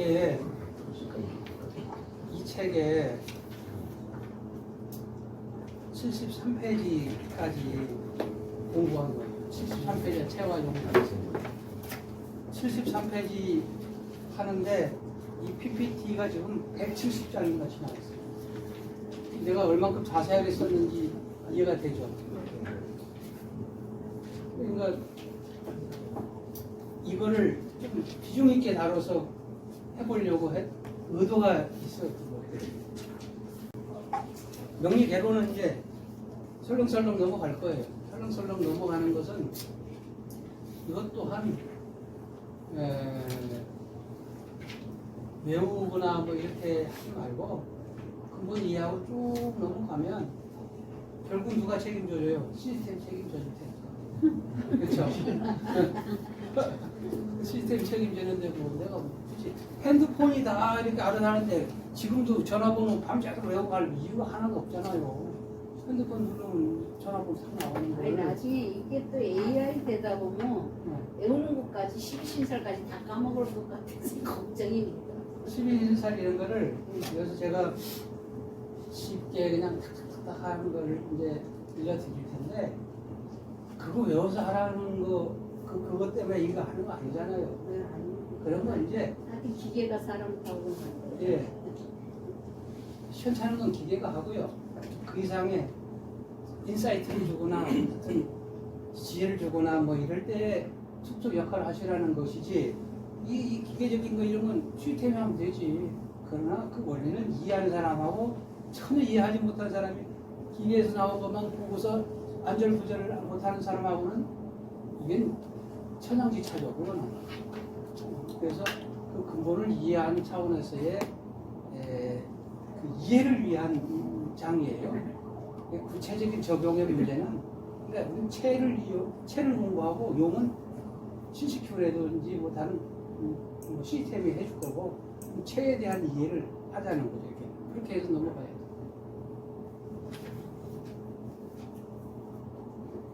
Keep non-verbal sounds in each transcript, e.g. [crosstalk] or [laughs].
이게 이 책에 73페이지까지 공부한 거예요. 73페이지 채화 용답. 73페이지 하는데 이 PPT가 지금 170장인가 지나갔어요. 내가 얼만큼 자세하게 썼는지 이해가 되죠. 그러니까 이거를 좀 비중 있게 다뤄서 해보려고 했, 의도가 있어요. 명리 개론은 이제 설렁설렁 넘어갈 거예요. 설렁설렁 넘어가는 것은 이것 또한 에, 외우거나 뭐 이렇게 하지 말고 근본 이해하고 쭉 넘어가면 결국 누가 책임져줘요? 시스템 책임져줄 테니까. 그렇죠? [laughs] 시스템 책임지는데 뭐 내가 뭐 굳이 핸드폰이 다 이렇게 알아나는데 지금도 전화번호 밤새도록 외우고 갈 이유가 하나도 없잖아요. 핸드폰 누르면 전화번호 싹 나오는 아니 거예요. 나중에 이게 또 AI 되다 보면 네. 외우는 것까지 십신설까지 다 까먹을 것 같아서 [laughs] 걱정입니다. 12인살 이런 거를 여기서 제가 쉽게 그냥 탁탁탁 하는 거를 이제 들려드릴 텐데 그거 외워서 하라는 거 그, 그것 때문에 이거 하는 거 아니잖아요. 네, 아니, 그러면 이제 하여튼 기계가 사람 타고. 예 시원찮은 건 기계가 하고요. 그 이상의 인사이트를 주거나 어떤 [clears throat] 지혜를 주거나 뭐 이럴 때 툭툭 역할을 하시라는 것이지 이, 이 기계적인 거 이런 건 시스템이 하면 되지. 그러나 그 원리는 이해하는 사람하고 전혀 이해하지 못한 사람이 기계에서 나온 것만 보고서 안절부절을 못하는 사람하고는 이게 천양지차죠. 그거는. 그래서 그 근본을 이해하는 차원에서의 에, 그 이해를 위한 장이에요. 그 구체적인 적용의 문제는 그러니까 우리 체를 이용, 체를 공부하고 용은 신식큐라든지 뭐 다른 음, 뭐 시스템이 해줄 거고 체에 대한 이해를 하자는 거죠. 이렇게 그렇게 해서 넘어가야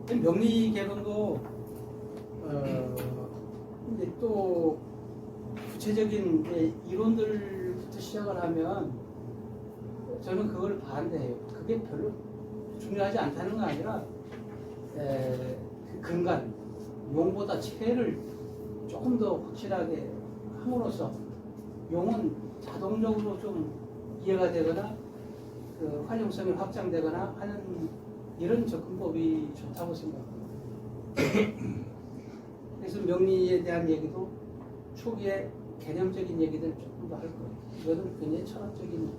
돼. 명리 개론도 어, 이제 또 구체적인 이제 이론들부터 시작을 하면 저는 그걸 반대해요. 그게 별로 중요하지 않다는 건 아니라 에, 그 근간 용보다 체를 조금 더 확실하게 함으로써 용은 자동적으로 좀 이해가 되거나 그 활용성이 확장되거나 하는 이런 접근법이 좋다고 생각합니다. 그래서 명리에 대한 얘기도 초기에 개념적인 얘기들 조금 더 할 거예요. 이거는 굉장히 철학적인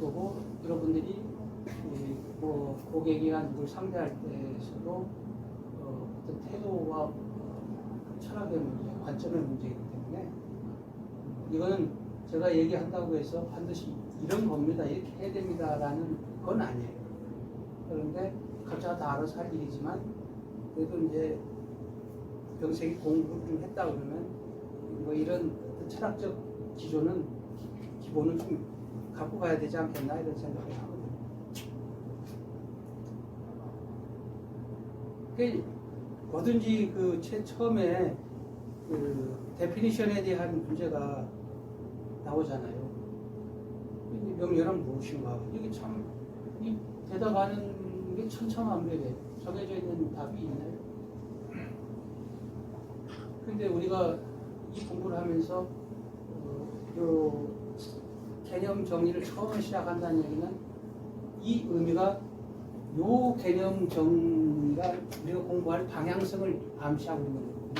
거고 여러분들이 이뭐 고객이나 누굴 상대할 때에서도 어, 어떤 태도와 어, 철학의 문제, 관점의 문제이기 때문에 이거는 제가 얘기한다고 해서 반드시 이런 겁니다, 이렇게 해야 됩니다라는 건 아니에요. 그런데 각자가 다 알아서 할 일이지만 그래도 이제 병sek이 공부를 좀 했다 그러면 뭐 이런 철학적 기조는 기- 기본을 좀 갖고 가야 되지 않겠나 이런 생각을 하거든요. 그 뭐든지 그 최 처음에 그 데피니션에 대한 문제가 나오잖아요. 이 명예란 무엇인가? 이게 참 이 대답하는 게 천차만별이에요. 정해져 있는 답이 있나요? 근데 우리가 이 공부를 하면서 어, 요 개념 정리를 처음 시작한다는 얘기는 이 의미가 요 개념 정리가 우리가 공부할 방향성을 암시하고 있는 거거든요.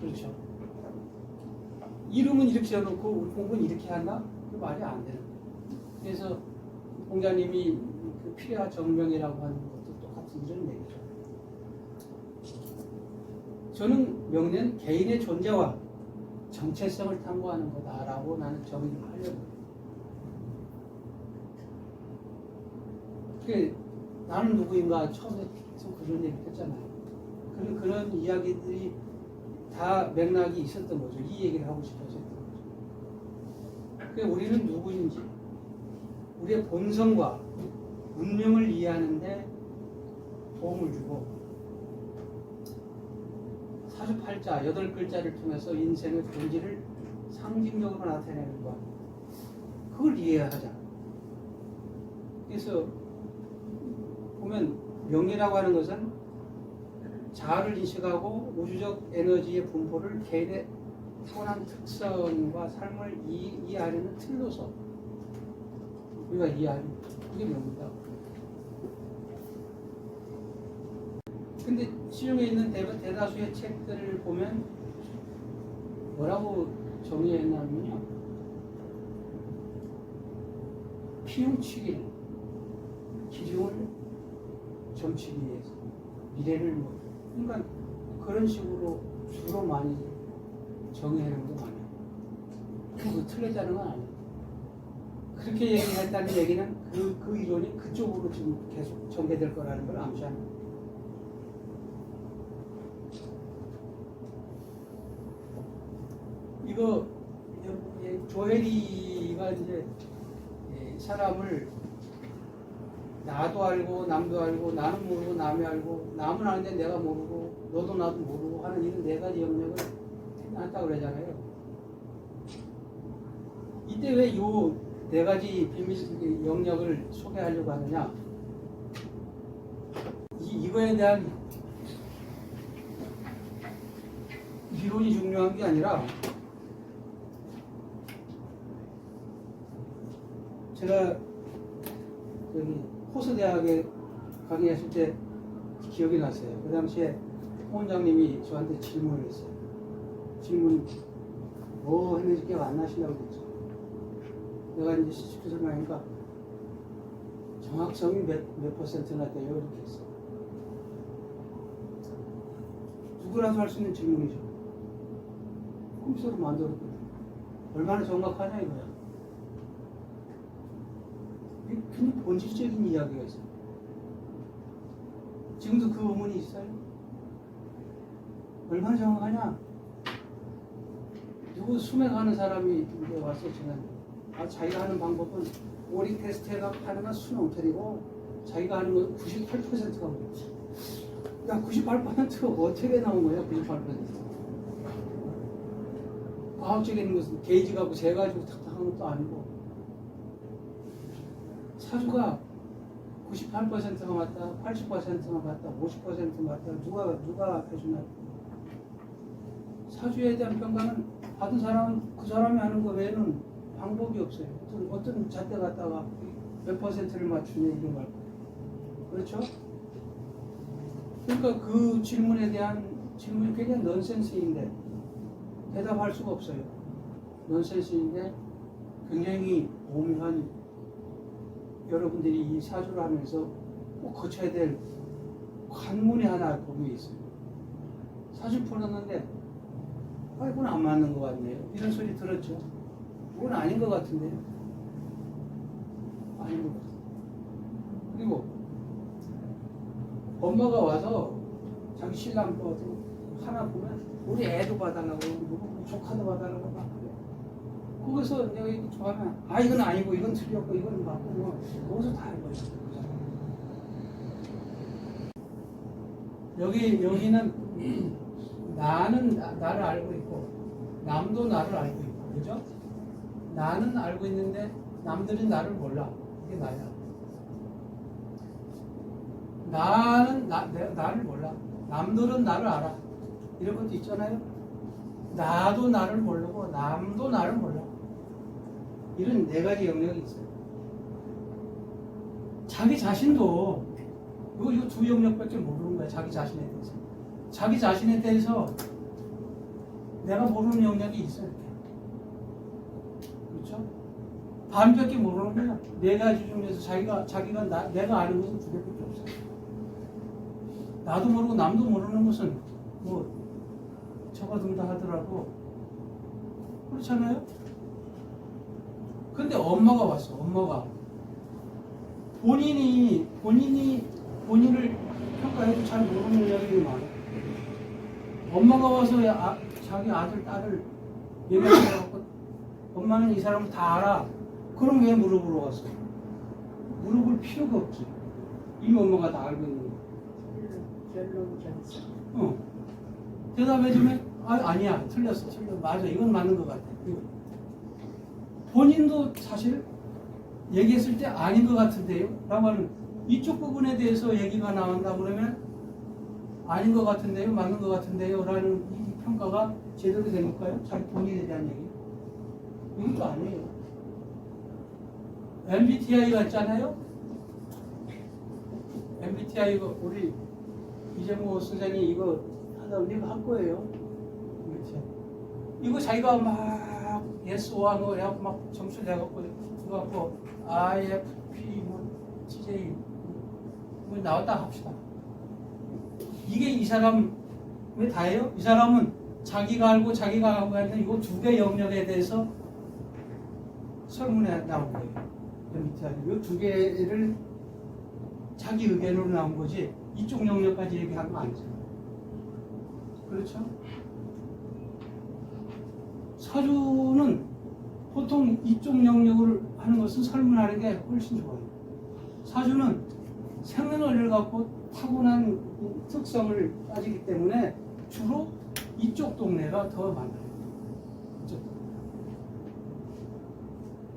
그렇죠. 이름은 이렇게 해놓고 우리 공부는 이렇게 한다? 그 말이 안 되는 거예요. 그래서 공자님이 그 필야 정명이라고 하는 것도 똑같은 이런 얘기죠. 저는 명예는 개인의 존재와 정체성을 탐구하는 거다라고 나는 정의를 하려고 해요. 그 나는 누구인가 처음에 계속 그런 얘기 했잖아요. 그런, 그런 이야기들이 다 맥락이 있었던 거죠. 이 얘기를 하고 싶어서 했던 거죠. 그 우리는 누구인지, 우리의 본성과 운명을 이해하는데 도움을 주고 사주팔자 여덟 글자를 통해서 인생의 본질을 상징적으로 나타내는 것. 그걸 이해하자. 그래서 보면 명리라고 하는 것은 자아를 인식하고 우주적 에너지의 분포를 개인의 타고난 특성과 삶을 이, 이해하려는 틀로서 우리가 이해하는 그게 명리다. 근데 시중에 있는 대, 대다 수의 책들을 보면 뭐라고 정의했냐면요. 피움치기 기중을 점치기 위해서 미래를 뭐 그러니까 그런 식으로 주로 많이 정의하는 거 많아요. 그거 틀렸다는 건 아니에요. 그렇게 얘기했다는 얘기는 그, 그 이론이 그쪽으로 지금 계속 전개될 거라는 걸 암시하는 거예요. 이거 예, 조혜리가 이제 예, 사람을 나도 알고 남도 알고 나는 모르고 남이 알고 남은 아는데 내가 모르고 너도 나도 모르고 하는 이런 네 가지 영역을 한다고 그러잖아요. 이때 왜 요 네 가지 비밀 영역을 소개하려고 하느냐? 이, 이거에 대한 이론이 중요한 게 아니라 제가 여기 호수 대학에 강의했을 때 기억이 났어요. 그 당시에 홍 원장님이 저한테 질문을 했어요. 질문 뭐 했는지 기억 안 나신다고 그랬죠. 내가 이제 쉽게 설명하니까 정확성이 몇, 몇 퍼센트나 돼요? 이렇게 했어. 누구라도 할 수 있는 질문이죠. 컴퓨터로 만들었거든. 얼마나 정확하냐 이거야. 굉장히 본질적인 이야기가 있어요. 지금도 그 의문이 있어요. 얼마나 정확하냐? 누구 수맥하는 사람이 이제 와서 지난 아, 자기가 하는 방법은 오리 테스트해가 하는 건 수능틀이고 자기가 하는 건 98%가 그렇지. 야, 98%가 어떻게 나온 거야, 98%? 과학적인 무슨 게이지 갖고 재 가지고 탁탁한 것도 아니고 사주가 98%가 맞다, 80%가 맞다, 50% 맞다 누가 누가 해주나? 사주에 대한 평가는 받은 사람은 그 사람이 하는 거 외에는 방법이 없어요. 어떤 어떤 잣대 갖다가 몇 퍼센트를 맞추냐 이런 말. 그렇죠? 그러니까 그 질문에 대한 질문이 굉장히 넌센스인데 대답할 수가 없어요. 넌센스인데 굉장히 오묘한 여러분들이 이 사주를 하면서 꼭 거쳐야 될 관문이 하나 거기에 있어요. 사주 풀었는데 아 이건 안 맞는 것 같네요. 이런 소리 들었죠. 이건 아닌 것 같은데요. 아닌 것 같아요. 그리고 엄마가 와서 자기 신랑 거도 하나 보면 우리 애도 봐달라고 누구 조카도 봐달라고 막. 거기서 내가 이거 좋아하면 아 이건 아니고 이건 틀렸고 이건 맞고 뭐 거기서 다 해버려. 여기 여기는 [clears throat] 나는 나, 나를 알고 있고 남도 나를 알고 있고 그죠? 나는 알고 있는데 남들은 나를 몰라. 이게 나야. 나는 나, 내, 나를 몰라. 남들은 나를 알아. 이런 것도 있잖아요. 나도 나를 모르고 남도 나를 몰라. 이런 네 가지 영역이 있어요. 자기 자신도 이거 이거 두 영역밖에 모르는 거야. 자기 자신에 대해서. 자기 자신에 대해서 내가 모르는 영역이 있어요. 그렇죠? 반밖에 모르는 거야. 네 가지 중에서 자기가 자기가 나, 내가 아는 것은 두 개밖에 없어요. 나도 모르고 남도 모르는 것은 뭐 저거든다 하더라도 그렇잖아요. 근데 엄마가 왔어. 엄마가 본인이 본인이 본인을 평가해도 잘 모르는 이야기가 많아. 엄마가 와서 아, 자기 아들 딸을 얘기해갖고 엄마는 이 사람을 다 알아. 그럼 왜 물어보러 왔어? 물어볼 필요가 없지. 이미 엄마가 다 알고 있는 거. 결론 결정. 어. 대답해 주면 아, 아니야. 틀렸어. 틀렸어. 맞아. 이건 맞는 것 같아. 이거. 본인도 사실 얘기했을 때 아닌 것 같은데요? 라고 하는 이쪽 부분에 대해서 얘기가 나온다 그러면 아닌 것 같은데요? 맞는 것 같은데요? 라는 이 평가가 제대로 된 걸까요? 자기 본인에 대한 얘기. 이것도 아니에요. MBTI가 있잖아요? MBTI 가 우리 이재모 선생이 이거 하다 우리가 할 거예요. MBTI. 이거 자기가 막 예스와 뭐 해갖고 막 점수 내갖고 그거 갖고 IFP 뭐 TJ 뭐 나왔다 합시다. 이게 이 사람 왜 다예요? 이 사람은 자기가 알고 자기가 알고 하는 이거 두 개 영역에 대해서 설문에 나온 거예요. MBTI 이두 개를 자기 의견으로 나온 거지 이쪽 영역까지 얘기한 거 아니잖아요. 그렇죠? 사주는 보통 이쪽 영역을 하는 것은 설문하는 게 훨씬 좋아요. 사주는 생년월일을 갖고 타고난 특성을 따지기 때문에 주로 이쪽 동네가 더 많아요. 이쪽.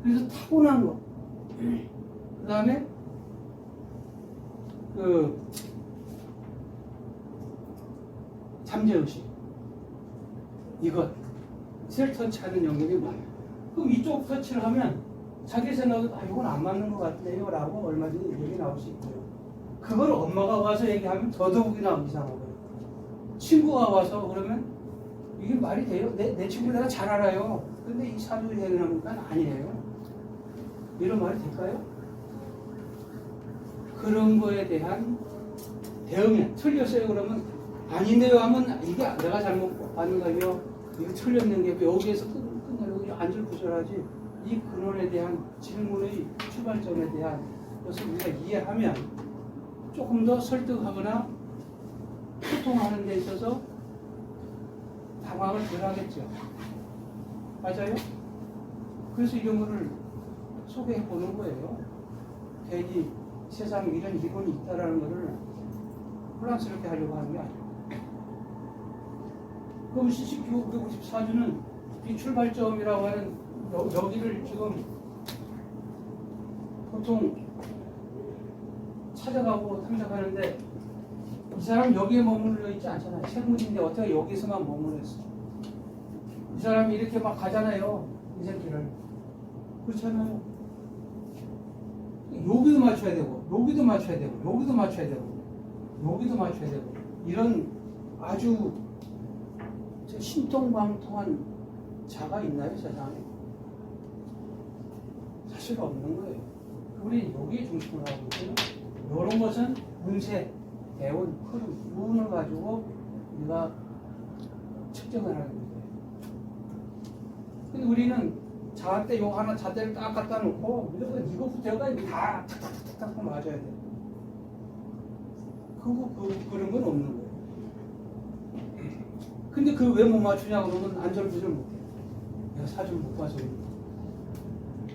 그래서 타고난 거. 그 다음에 그 잠재의식 이것 셀 터치하는 영역이 많아요. 그럼 이쪽 터치를 하면 자기 생각은 아 이건 안 맞는 것 같네요 라고 얼마든지 얘기 나올 수 있고요. 그걸 엄마가 와서 얘기하면 더더욱이나 이상하고요. 친구가 와서 그러면 이게 말이 돼요? 내, 내 친구 내가 잘 알아요. 근데 이 사주 얘기하니까 아니에요. 이런 말이 될까요? 그런 거에 대한 대응에 틀렸어요 그러면 아닌데요 하면 이게 내가 잘못 받는 거요 이거 틀렸는 게 여기에서 끝- 끝내려고 안절부절하지 이 근원에 대한 질문의 출발점에 대한 것을 우리가 이해하면 조금 더 설득하거나 소통하는 데 있어서 당황을 덜 하겠죠 맞아요? 그래서 이런 거를 소개해 보는 거예요 괜히 세상에 이런 이론이 있다라는 것을 혼란스럽게 하려고 하는 게 아니에요. 그럼 CCQ 554주는 이 출발점이라고 하는 여, 여기를 지금 보통 찾아가고 탐색하는데 이 사람 여기에 머물러 있지 않잖아요. 세문인데 어떻게 여기서만 머물러 있어? 이 사람이 이렇게 막 가잖아요. 인생길을. 그렇잖아요. 여기도 맞춰야 되고 여기도 맞춰야 되고 여기도 맞춰야 되고 여기도 맞춰야 되고 이런 아주 저 신통방통한 자가 있나요 세상에? 사실 없는 거예요. 우리 여기에 중심을 하고 있고요. 이런 것은 운세, 대운, 흐름, 운을 가지고 우리가 측정을 하는 거예요. 근데 우리는 자한테 요 하나 잣대를 딱 갖다 놓고 무조건 이거부터가 다 탁탁탁탁 맞아야 돼. 그거 그, 그런 건 없는 거예요. 근데 그 왜 못 맞추냐 그러면 안절부절 못해. 내가 사주를 못 봐서 그런가.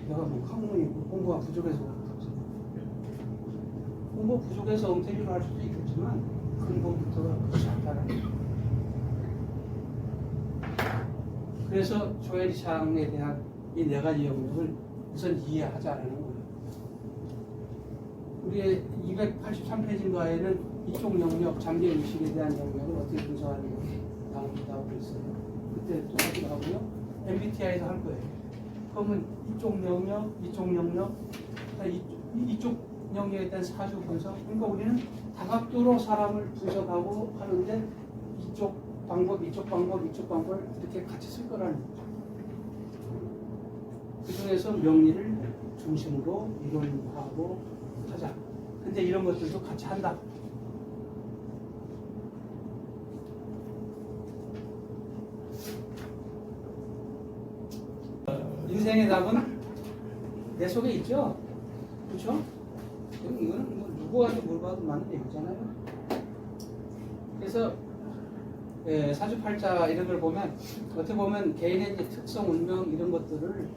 내가 뭐 학문이 공부가 부족해서 그런가. 공부 부족해서 엉터리로 할 수도 있겠지만 근본부터가 그렇지 않다는 거예요. 그래서 조엘이 장에 대한 이 네 가지 영역을 우선 이해하자라는 거예요. 우리의 283페이지인가에는 이쪽 영역, 잠재 의식에 대한 영역을 어떻게 분석하는 게 나온다고 있어요. 그때 또 하기도 하고요. MBTI도 할 거예요. 그러면 이쪽 영역, 이쪽 영역, 이쪽, 이쪽 영역에 대한 사주 분석. 그러니까 우리는 다각도로 사람을 분석하고 하는데 이쪽 방법, 이쪽 방법, 이쪽 방법을 이렇게 같이 쓸 거라는 거죠. 그 중에서 명리를 중심으로 이론하고 하자. 근데 이런 것들도 같이 한다. 인생의 답은 내 속에 있죠? 그렇죠? 그럼 이거는 뭐 누구한테 물어봐도 맞는 얘기잖아요. 그래서 예, 사주팔자 이런 걸 보면 어떻게 보면 개인의 이제 특성, 운명 이런 것들을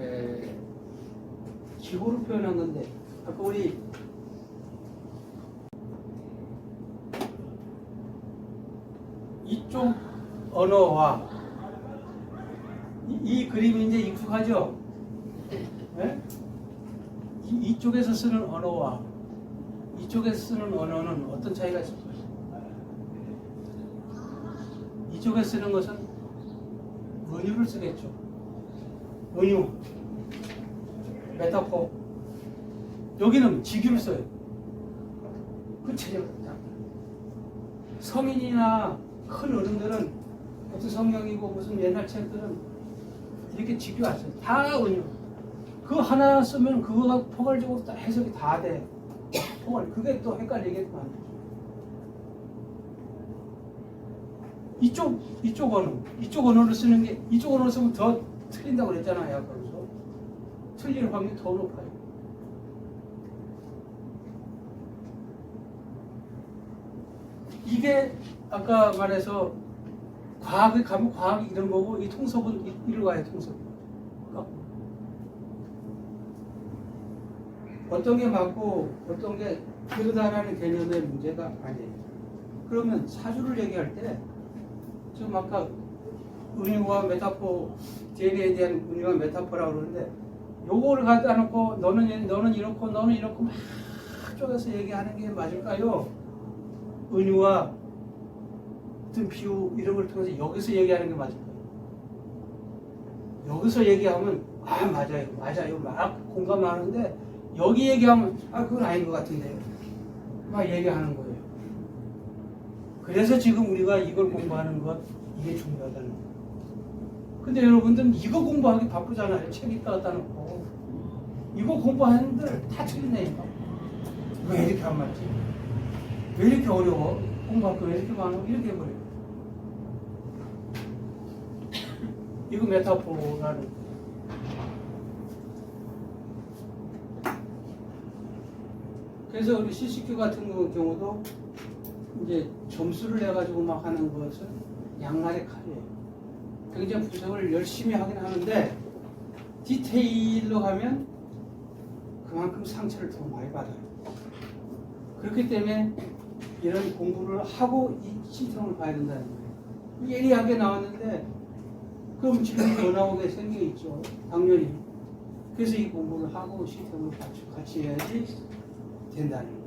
예, 기호로 표현한 건데 아까 우리 이쪽 언어와 이, 이 그림이 이제 익숙하죠? 예? 이, 이쪽에서 쓰는 언어와 이쪽에서 쓰는 언어는 어떤 차이가 있을까요? 이쪽에 쓰는 것은 은유를 쓰겠죠. 은유, 메타포. 여기는 직유를 써요. 구체적으로. 성인이나 큰 어른들은 무슨 성경이고 무슨 옛날 책들은 이렇게 써요. 다 은유. 그 하나 쓰면 그거가 포괄적으로 다 해석이 다 돼. 포괄. 그게 또 헷갈리겠구만. 이쪽 이쪽 언어 이쪽 언어를 쓰는 게 이쪽 언어를 쓰면 더 틀린다고 그랬잖아요. 아까서 틀릴 확률이 더 높아요. 이게 아까 말해서 과학을 가면 과학이 이런 거고 이 통섭은 이- 이리로 가요 통섭. 그러니까 어떤 게 맞고 어떤 게 그러다라는 개념의 문제가 아니에요. 그러면 사주를 얘기할 때 지금 아까 은유와 메타포 DNA에 대한 은유와 메타포라고 그러는데 요거를 갖다 놓고 너는 너는 이렇고 너는 이렇고 막 쪼개서 얘기하는 게 맞을까요? 은유와 어떤 비유 이런 걸 통해서 여기서 얘기하는 게 맞을까요? 여기서 얘기하면 아 맞아요 맞아요 막 공감하는데 여기 얘기하면 아 그건 아닌 것 같은데요 막 얘기하는 거예요 그래서 지금 우리가 이걸 공부하는 것 이게 중요하다는 거예요 근데 여러분들은 이거 공부하기 바쁘잖아요 책 읽다 갖다 놓고 이거 공부하는들 다 틀리네 왜 이렇게 안 맞지? 왜 이렇게 어려워? 공부할 거왜 이렇게 많아? 이렇게 해버려요. 이거 메타포라는. 그래서 우리 CCQ 같은 거- 경우도 이제 점수를 내가지고 막 하는 것은 양날의 칼이에요. 굉장히 분석을 열심히 하긴 하는데 디테일로 가면 그만큼 상처를 더 많이 받아요. 그렇기 때문에 이런 공부를 하고 이 시스템을 봐야 된다는 거예요. 예리하게 나왔는데 그럼 지금 더 나오게 생겨 있죠. 당연히. 그래서 이 공부를 하고 시스템을 같이, 같이 해야지 된다는 거예요.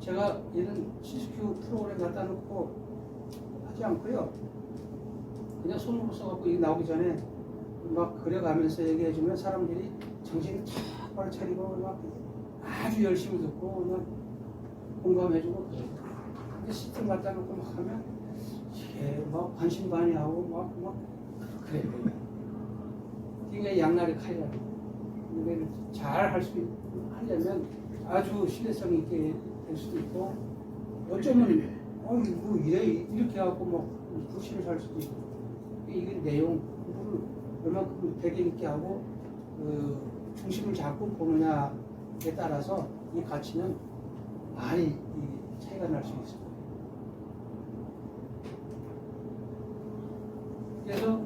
제가 이런 CSQ 프로그램 갖다 놓고 하지 않고요. 그냥 손으로 써갖고 이게 나오기 전에 막 그려가면서 얘기해주면 사람들이 정신이 착바로 차리고 막 아주 열심히 듣고 그냥 공감해주고. 근데 시스템 갖다 놓고 막 하면 이게 막 반신반의하고 막, 막 그래요. 이게 양날의 칼이라고. 이걸 잘할 수 하려면 아주 신뢰성 있게 될 수도 있고 어쩌면 어 이거 이래 이렇게 하고 뭐 불신을 살 수도 있고 이게 내용 공부를 얼마큼 배경 있게 하고 그 중심을 잡고 보느냐에 따라서 이 가치는 많이 이 차이가 날 수 있습니다. 그래서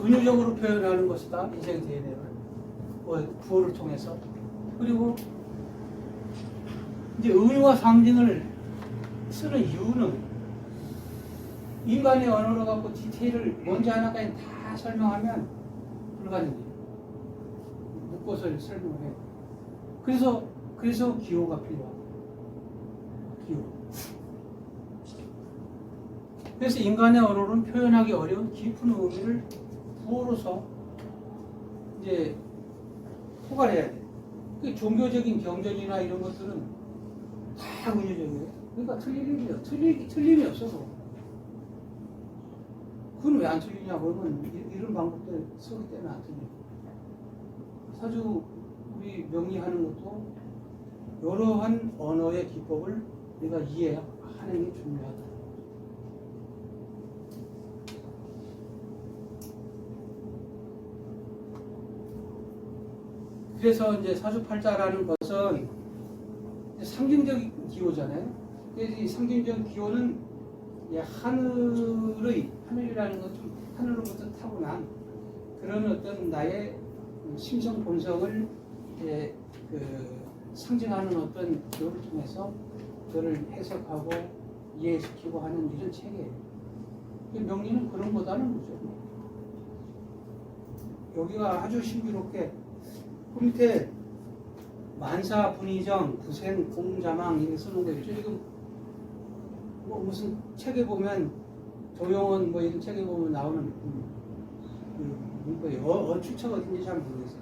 은유적으로 표현하는 것이다 인생 DNA를 뭐 구호를 통해서 그리고 이제 은유와 상징을 쓰는 이유는 인간의 언어로 갖고 디테일을 먼저 하나까지 다 설명하면 불가능해요. 설명을 해요. 그래서 그래서 기호가 필요하고 기호. 그래서 인간의 언어는 표현하기 어려운 깊은 의미를 부어로서 이제 포괄해야 돼. 그 종교적인 경전이나 이런 것들은 다 은유적이에요. 그러니까 일이요. 틀리, 틀림이 없어서. 그건 왜 안 틀리냐 그러면 이- 이런 방법들 쓰기 때문에 안 틀려요. 사주 우리 명리하는 것도 여러한 언어의 기법을 우리가 이해하는 게 중요하다. 그래서 이제 사주팔자라는 것은 상징적인 기호잖아요. 이 상징적 기호는 하늘의 하늘이라는 것좀 하늘로부터 타고난 그런 어떤 나의 심성 본성을 이제 그 상징하는 어떤 교를 통해서 그를 해석하고 이해시키고 하는 이런. 이 명리는 그런 보다는 뭐죠? 여기가 아주 신비롭게 그 밑에 만사 분의정 구생 공자망 이렇게 쓰는 거 있죠. 지금 뭐 무슨 책에 보면 조용원 뭐 이런 책에 보면 나오는 음, 그 문구예요. 어, 어 출처가 어딘지 잘 모르겠어요.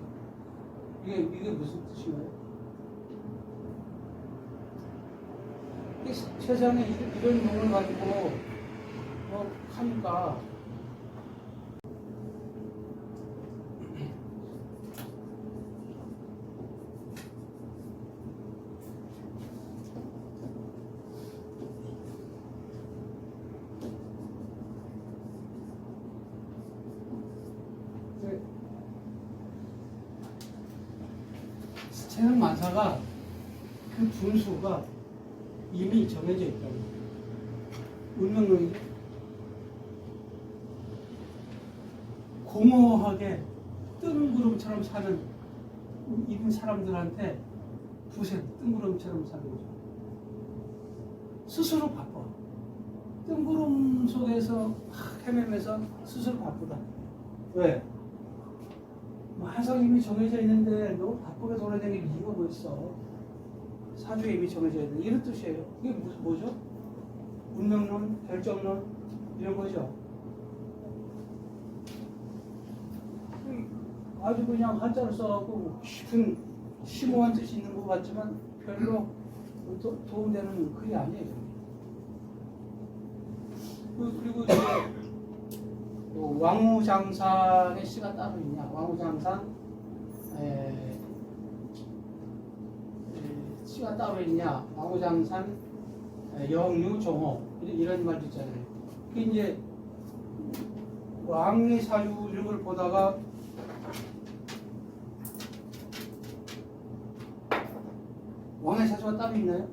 이게 이게 무슨 뜻인가요? 이 세상에 이- 이런 놈을 가지고 뭐 하니까 네. 세상 만사가 그 분수가 이미 정해져 있다는 거예요. 운명론이죠. 공허하게 뜬구름처럼 사는 이분 사람들한테 부생 뜬구름처럼 사는 거죠. 스스로 바빠. 뜬구름 속에서 막 헤매면서 스스로 바쁘다. 왜? 뭐 항상 이미 정해져 있는데 너무 바쁘게 돌아다닐 이유가 뭐 있어? 사주에 이미 정해져 있는 이런 뜻이에요. 이게 무슨 뭐죠? 운명론, 결정론 이런 거죠. 아주 그냥 한자로 써갖고 뭐 깊은 심오한 뜻이 있는 것 같지만 별로 도, 도움되는 글이 아니에요. 그- 그리고 이제 또 왕우장산의 시가 따로 있냐? 왕우장산 에, 에, 시가 따로 있냐? 왕우장산 에, 영유 종호 이런, 말도 있잖아요. 그 이제 왕의 사주 이런 걸 보다가 왕의 사주가 따로 있나요?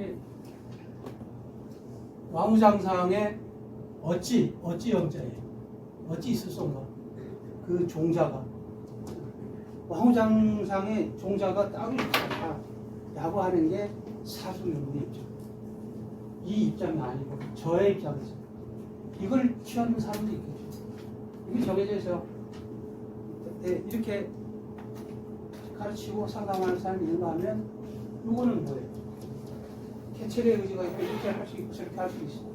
예. 왕우장상에 어찌 어찌 영자예요. 어찌 있을소인가? 그 종자가 왕우장상의 종자가 따로 있다라고 하는 게 사주명의 입장. 이 입장이 아니고 저의 입장에서 이걸 취하는 사람도 있겠죠. 이게 정해져 있어. 네, 이렇게 가르치고 상담하는 사람이 있는가 하면 이거는 뭐예요? 개체의 의지가 있고 이렇게 할 수 있고 저렇게 할 수 있어.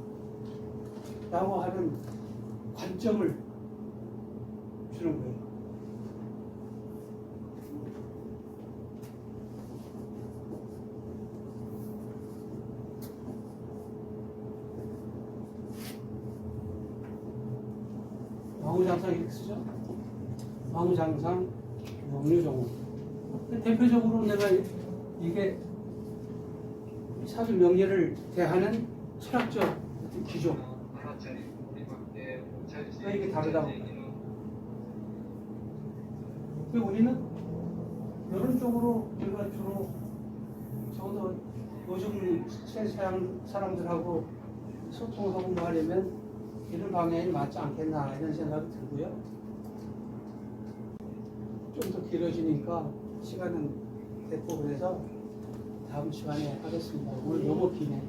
라고 하는 관점을 주는 거예요. 왕우장상 이렇게 쓰죠? 왕우장상, 왕유정호. 대표적으로 내가 이게 사주 명예를 대하는 철학적 기조. 왜 이게 다르다고? 그 우리는 이런 쪽으로 우리가 주로 적어도 요즘 세상 사람들하고 소통하고 뭐 하려면 이런 방향이 맞지 않겠나 이런 생각이 들고요. 좀 더 길어지니까 시간은 됐고 그래서 다음 시간에 하겠습니다. 오늘 너무 기네.